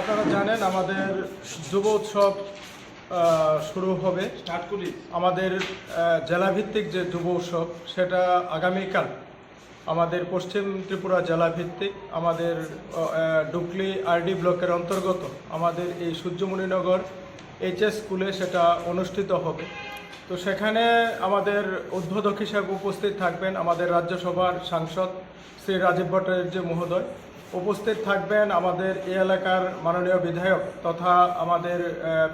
আপনারা জানেন আমাদের যুব উৎসব শুরু হবে। আমাদের জেলাভিত্তিক যে যুব উৎসব সেটা আগামীকাল আমাদের পশ্চিম ত্রিপুরা জেলাভিত্তিক আমাদের আহ, ডুকলি আরডি ব্লকের অন্তর্গত আমাদের এই সূর্যমণিনগর এইচএস স্কুলে সেটা অনুষ্ঠিত হবে। তো সেখানে আমাদের উদ্বোধক হিসাবে উপস্থিত থাকবেন আমাদের রাজ্যসভার সাংসদ শ্রী রাজীব ভট্টাচার্য মহোদয়। উপস্থিত থাকবেন আমাদের এই এলাকার মাননীয় বিধায়ক তথা আমাদের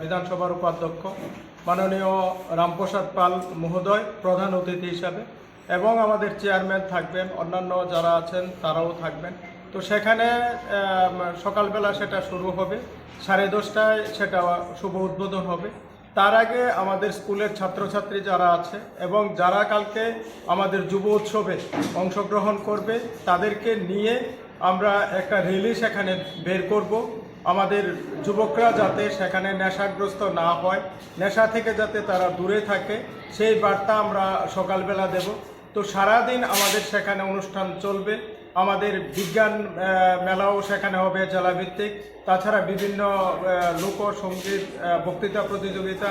বিধানসভার উপাধ্যক্ষ মাননীয় রামপ্রসাদ পাল মহোদয় প্রধান অতিথি হিসাবে। এবং আমাদের চেয়ারম্যান থাকবেন, অন্যান্য যারা আছেন তারাও থাকবেন। তো সেখানে সকালবেলা সেটা শুরু হবে, সাড়ে দশটায় সেটা শুভ উদ্বোধন হবে। তার আগে আমাদের স্কুলের ছাত্রছাত্রী যারা আছে এবং যারা কালকে আমাদের যুব উৎসবে অংশগ্রহণ করবে, তাদেরকে নিয়ে আমরা একটা রিলি সেখানে বের করব। আমাদের যুবকরা যাতে সেখানে নেশাগ্রস্ত না হয়, নেশা থেকে যাতে তারা দূরে থাকে, সেই বার্তা আমরা সকালবেলা দেব। তো সারাদিন আমাদের সেখানে অনুষ্ঠান চলবে। আমাদের বিজ্ঞান মেলাও সেখানে হবে জেলাভিত্তিক। তাছাড়া বিভিন্ন লোকসঙ্গীত বক্তৃতা প্রতিযোগিতা,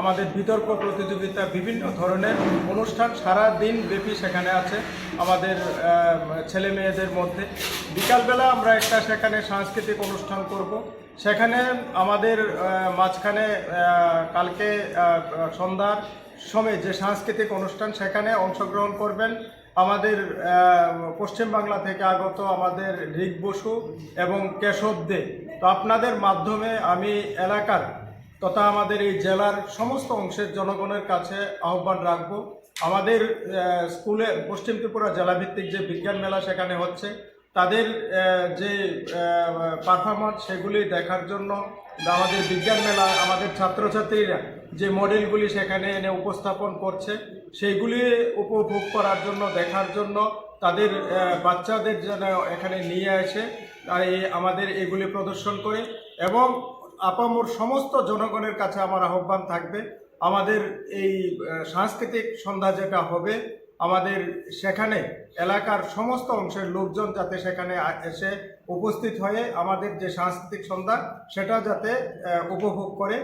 আমাদের বিতর্ক প্রতিযোগিতা, বিভিন্ন ধরনের অনুষ্ঠান সারা দিন ব্যাপী সেখানে আছে আমাদের ছেলে মেয়েদের মধ্যে। বিকালবেলা আমরা একটা সেখানে সাংস্কৃতিক অনুষ্ঠান করব। সেখানে আমাদের মাঝখানে কালকে সন্ধ্যার সময় যে সাংস্কৃতিক অনুষ্ঠান সেখানে অংশগ্রহণ করবেন আমাদের পশ্চিমবাংলা থেকে আগত আমাদের রিক বসু এবং কেশব দে। তো আপনাদের মাধ্যমে আমি এলাকার তথা আমাদের এই জেলার সমস্ত অংশের জনগণের কাছে আহ্বান রাখব। আমাদের স্কুলে পশ্চিম ত্রিপুরা জেলাভিত্তিক যে বিজ্ঞান মেলা সেখানে হচ্ছে তাদের যে পারফরমেন্স সেগুলি দেখার জন্য আমাদের বিজ্ঞান মেলা, আমাদের ছাত্রছাত্রীরা যে মডেলগুলি সেখানে এনে উপস্থাপন করছে, সেইগুলি উপভোগ করার জন্য, দেখার জন্য তাদের বাচ্চাদের যেন এখানে নিয়ে আসে, আর এই, আমাদের এগুলি প্রদর্শন করে এবং আপামোর সমস্ত জনগণের কাছে আমার আহ্বান থাকবে, আমাদের এই সাংস্কৃতিক সন্ধ্যা যেটা হবে আমাদের সেখানে এলাকার সমস্ত অংশের লোকজন যাতে সেখানে এসে উপস্থিত হয়ে আমাদের যে সাংস্কৃতিক সন্ধ্যা সেটা যাতে উপভোগ করে।